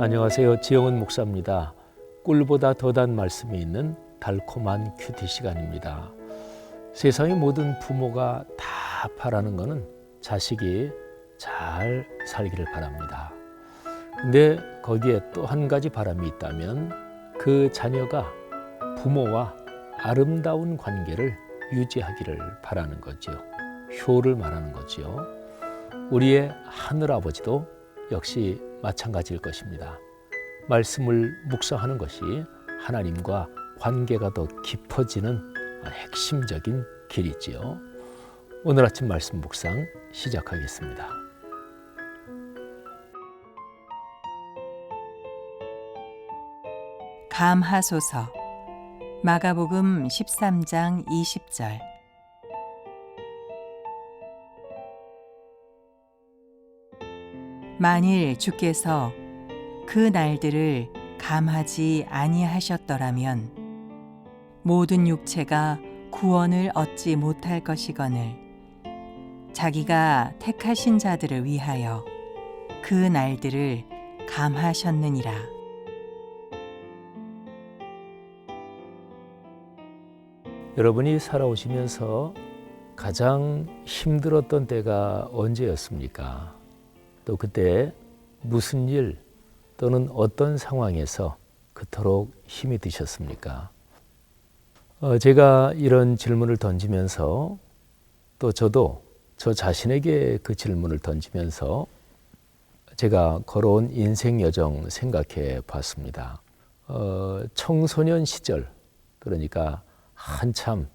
안녕하세요. 지영은 목사입니다. 꿀보다 더 단 말씀이 있는 달콤한 큐티 시간입니다. 세상의 모든 부모가 다 바라는 것은 자식이 잘 살기를 바랍니다. 근데 거기에 또 한 가지 바람이 있다면 그 자녀가 부모와 아름다운 관계를 유지하기를 바라는 거지요. 효를 말하는 거지요. 우리의 하늘 아버지도 역시 마찬가지일 것입니다. 말씀을 묵상하는 것이 하나님과 관계가 더 깊어지는 핵심적인 길이지요. 오늘 아침 말씀 묵상 시작하겠습니다. 감하소서 마가복음 13장 20절 만일 주께서 그 날들을 감하지 아니하셨더라면 모든 육체가 구원을 얻지 못할 것이거늘 자기가 택하신 자들을 위하여 그 날들을 감하셨느니라. 여러분이 살아오시면서 가장 힘들었던 때가 언제였습니까? 또 그때 무슨 일 또는 어떤 상황에서 그토록 힘이 드셨습니까? 어, 제가 이런 질문을 던지면서 또 저도 저 자신에게 그 질문을 던지면서 제가 걸어온 인생 여정 생각해 봤습니다. 어, 청소년 시절, 그러니까 한참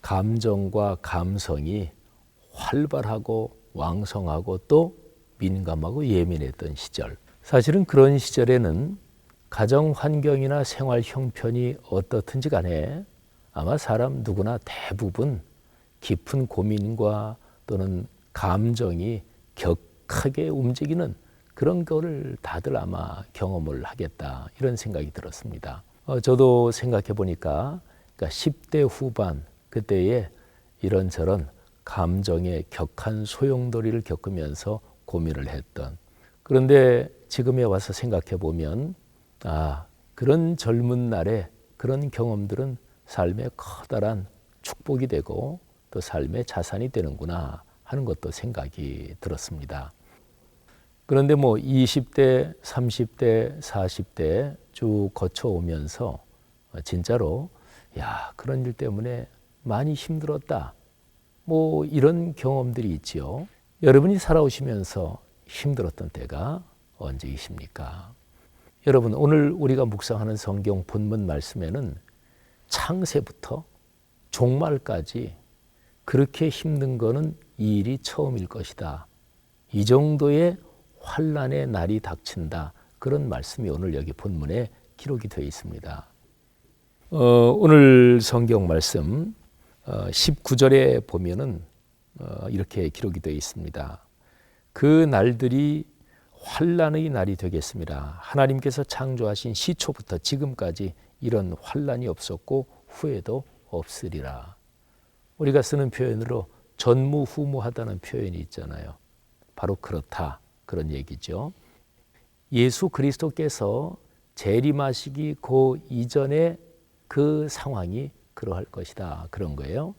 감정과 감성이 활발하고 왕성하고 또 민감하고 예민했던 시절. 사실은 그런 시절에는 가정 환경이나 생활 형편이 어떻든지 간에 아마 사람 누구나 대부분 깊은 고민과 또는 감정이 격하게 움직이는 그런 거를 다들 아마 경험을 하겠다 이런 생각이 들었습니다. 어, 저도 생각해 보니까 그러니까 10대 후반 그때에 이런저런 감정의 격한 소용돌이를 겪으면서 고민을 했던 그런데 지금에 와서 생각해 보면 아 그런 젊은 날에 그런 경험들은 삶의 커다란 축복이 되고 또 삶의 자산이 되는구나 하는 것도 생각이 들었습니다. 그런데 뭐 20대, 30대, 40대 쭉 거쳐오면서 진짜로 야, 그런 일 때문에 많이 힘들었다. 뭐 이런 경험들이 있지요. 여러분이 살아오시면서 힘들었던 때가 언제이십니까? 여러분, 오늘 우리가 묵상하는 성경 본문 말씀에는 창세부터 종말까지 그렇게 힘든 거는 이 일이 처음일 것이다. 이 정도의 환란의 날이 닥친다. 그런 말씀이 오늘 여기 본문에 기록이 되어 있습니다. 어, 오늘 성경 말씀 어, 19절에 보면은 어, 이렇게 기록이 되어 있습니다. 그 날들이 환란의 날이 되겠습니다. 하나님께서 창조하신 시초부터 지금까지 이런 환란이 없었고 후에도 없으리라. 우리가 쓰는 표현으로 전무후무하다는 표현이 있잖아요. 바로 그렇다 그런 얘기죠. 예수 그리스도께서 재림하시기 그 이전에 그 상황이 그러할 것이다 그런 거예요.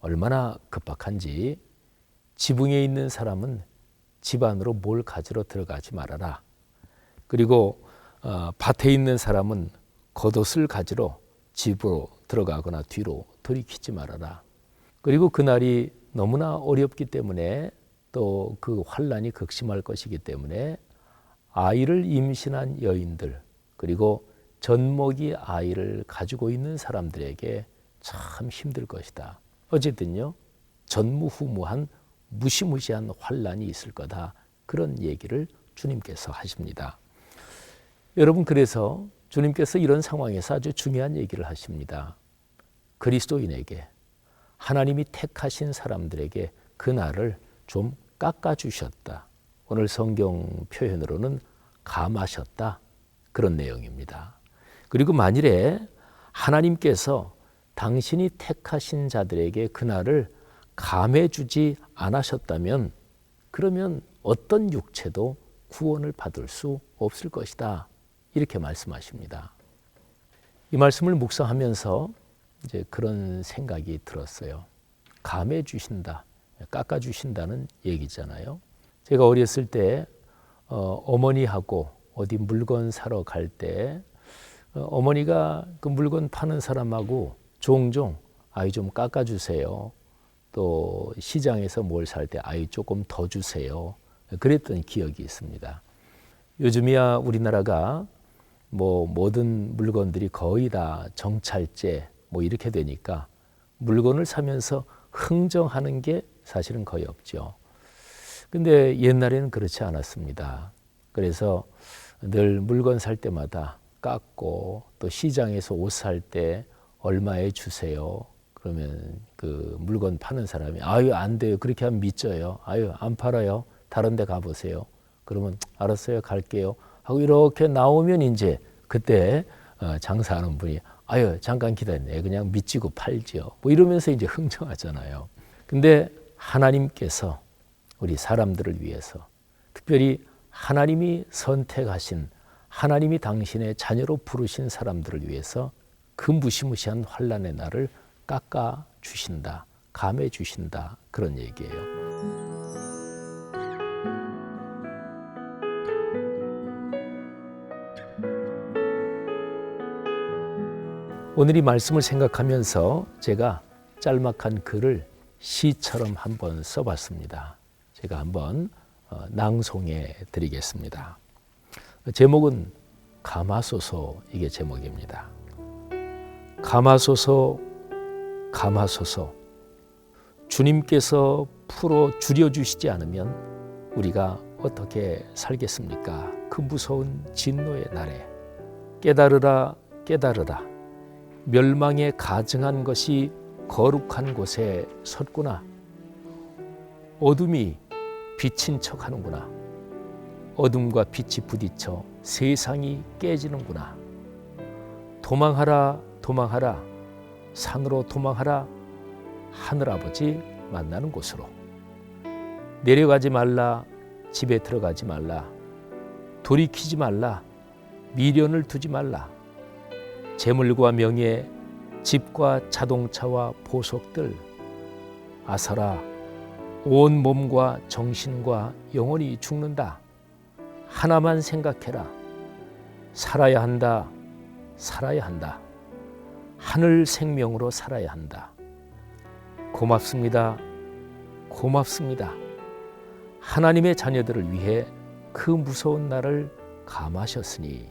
얼마나 급박한지 지붕에 있는 사람은 집 안으로 뭘 가지러 들어가지 말아라. 그리고 어, 밭에 있는 사람은 겉옷을 가지러 집으로 들어가거나 뒤로 돌이키지 말아라. 그리고 그날이 너무나 어렵기 때문에 또 그 환란이 극심할 것이기 때문에 아이를 임신한 여인들 그리고 젖먹이 아이를 가지고 있는 사람들에게 참 힘들 것이다. 어쨌든요, 전무후무한 무시무시한 환란이 있을 거다. 그런 얘기를 주님께서 하십니다. 여러분 그래서 주님께서 이런 상황에서 아주 중요한 얘기를 하십니다. 그리스도인에게 하나님이 택하신 사람들에게 그 날을 좀 깎아 주셨다. 오늘 성경 표현으로는 감하셨다. 그런 내용입니다. 그리고 만일에 하나님께서 당신이 택하신 자들에게 그날을 감해 주지 않으셨다면 그러면 어떤 육체도 구원을 받을 수 없을 것이다. 이렇게 말씀하십니다. 이 말씀을 묵상하면서 이제 그런 생각이 들었어요. 감해 주신다, 깎아 주신다는 얘기잖아요. 제가 어렸을 때 어, 어머니하고 어디 물건 사러 갈 때 어, 어머니가 그 물건 파는 사람하고 종종 아이 좀 깎아 주세요. 또 시장에서 뭘 살 때 아이 조금 더 주세요. 그랬던 기억이 있습니다. 요즘이야 우리나라가 뭐 모든 물건들이 거의 다 정찰제 뭐 이렇게 되니까 물건을 사면서 흥정하는 게 사실은 거의 없죠. 근데 옛날에는 그렇지 않았습니다. 그래서 늘 물건 살 때마다 깎고 또 시장에서 옷 살 때 얼마에 주세요. 그러면 그 물건 파는 사람이 아유 안 돼요. 그렇게 하면 믿져요. 아유 안 팔아요. 다른 데 가보세요. 그러면 알았어요. 갈게요. 하고 이렇게 나오면 이제 그때 어, 장사하는 분이 아유 잠깐 기다렸네. 그냥 믿지고 팔지요. 뭐 이러면서 이제 흥정하잖아요. 근데 하나님께서 우리 사람들을 위해서 특별히 하나님이 선택하신 하나님이 당신의 자녀로 부르신 사람들을 위해서 그 무시무시한 환란의 날을 깎아 주신다, 감해 주신다 그런 얘기예요. 오늘 이 말씀을 생각하면서 제가 짤막한 글을 시처럼 한번 써봤습니다. 제가 한번 어, 낭송해 드리겠습니다. 제목은 감하소서 이게 제목입니다. 감하소서 감하소서 주님께서 풀어 줄여 주시지 않으면 우리가 어떻게 살겠습니까? 그 무서운 진노의 날에 깨달으라 깨달으라 멸망에 가증한 것이 거룩한 곳에 섰구나. 어둠이 빛인 척 하는구나. 어둠과 빛이 부딪혀 세상이 깨지는구나. 도망하라, 도망하라. 산으로 도망하라. 하늘 아버지 만나는 곳으로. 내려가지 말라. 집에 들어가지 말라. 돌이키지 말라. 미련을 두지 말라. 재물과 명예, 집과 자동차와 보석들, 아사라, 온 몸과 정신과 영혼이 죽는다. 하나만 생각해라. 살아야 한다. 살아야 한다. 하늘 생명으로 살아야 한다. 고맙습니다. 고맙습니다. 하나님의 자녀들을 위해 그 무서운 날을 감하셨으니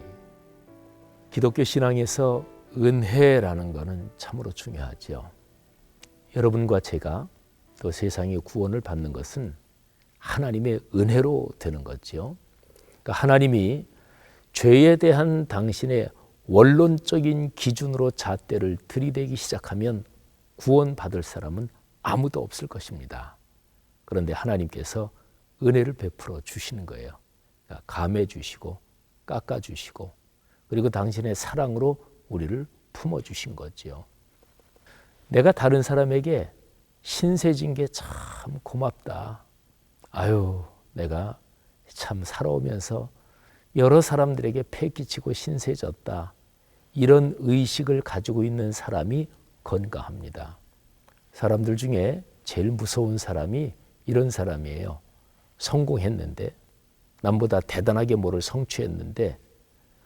기독교 신앙에서 은혜라는 것은 참으로 중요하죠. 여러분과 제가 또 세상의 구원을 받는 것은 하나님의 은혜로 되는 거죠. 그러니까 하나님이 죄에 대한 당신의 원론적인 기준으로 잣대를 들이대기 시작하면 구원받을 사람은 아무도 없을 것입니다. 그런데 하나님께서 은혜를 베풀어 주시는 거예요. 그러니까 감해 주시고 깎아 주시고 그리고 당신의 사랑으로 우리를 품어 주신 거지요. 내가 다른 사람에게 신세진 게 참 고맙다. 아유, 내가 참 살아오면서 여러 사람들에게 패기치고 신세졌다. 이런 의식을 가지고 있는 사람이 건강합니다. 사람들 중에 제일 무서운 사람이 이런 사람이에요. 성공했는데, 남보다 대단하게 뭐를 성취했는데,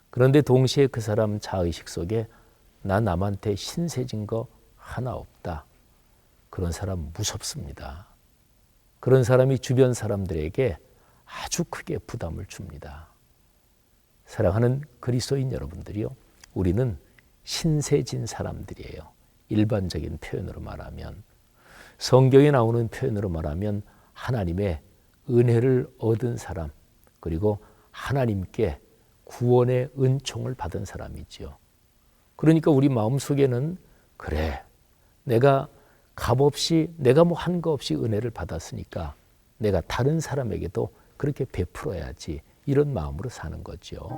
그런데 동시에 그 사람 자의식 속에 나 남한테 신세진 거 하나 없다. 그런 사람 무섭습니다. 그런 사람이 주변 사람들에게 아주 크게 부담을 줍니다. 사랑하는 그리스도인 여러분들이요. 우리는 신세진 사람들이에요. 일반적인 표현으로 말하면 성경에 나오는 표현으로 말하면 하나님의 은혜를 얻은 사람 그리고 하나님께 구원의 은총을 받은 사람이지요. 그러니까 우리 마음 속에는 그래 내가 값없이 내가 뭐 한 거 없이 은혜를 받았으니까 내가 다른 사람에게도 그렇게 베풀어야지 이런 마음으로 사는 거죠.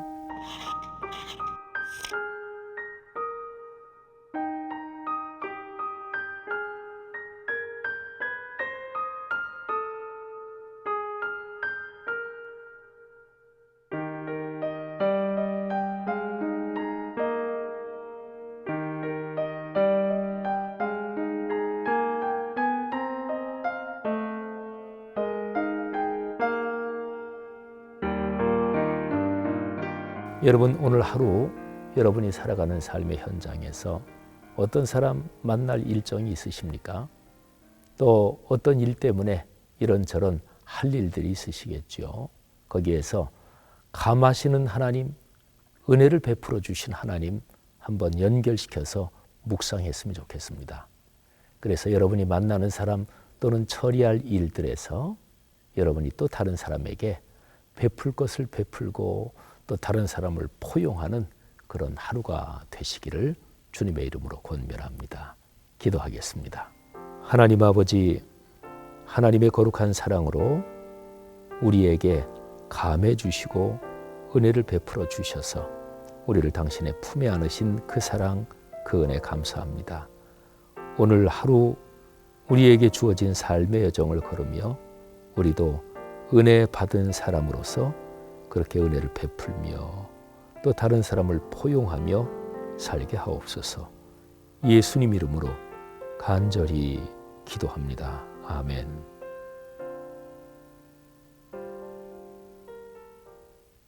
여러분 오늘 하루 여러분이 살아가는 삶의 현장에서 어떤 사람 만날 일정이 있으십니까? 또 어떤 일 때문에 이런저런 할 일들이 있으시겠죠. 거기에서 감하시는 하나님, 은혜를 베풀어 주신 하나님 한번 연결시켜서 묵상했으면 좋겠습니다. 그래서 여러분이 만나는 사람 또는 처리할 일들에서 여러분이 또 다른 사람에게 베풀 것을 베풀고 또 다른 사람을 포용하는 그런 하루가 되시기를 주님의 이름으로 권면합니다. 기도하겠습니다. 하나님 아버지, 하나님의 거룩한 사랑으로 우리에게 감해 주시고 은혜를 베풀어 주셔서 우리를 당신의 품에 안으신 그 사랑, 그 은혜 감사합니다. 오늘 하루 우리에게 주어진 삶의 여정을 걸으며 우리도 은혜 받은 사람으로서 그렇게 은혜를 베풀며 또 다른 사람을 포용하며 살게 하옵소서. 예수님 이름으로 간절히 기도합니다. 아멘.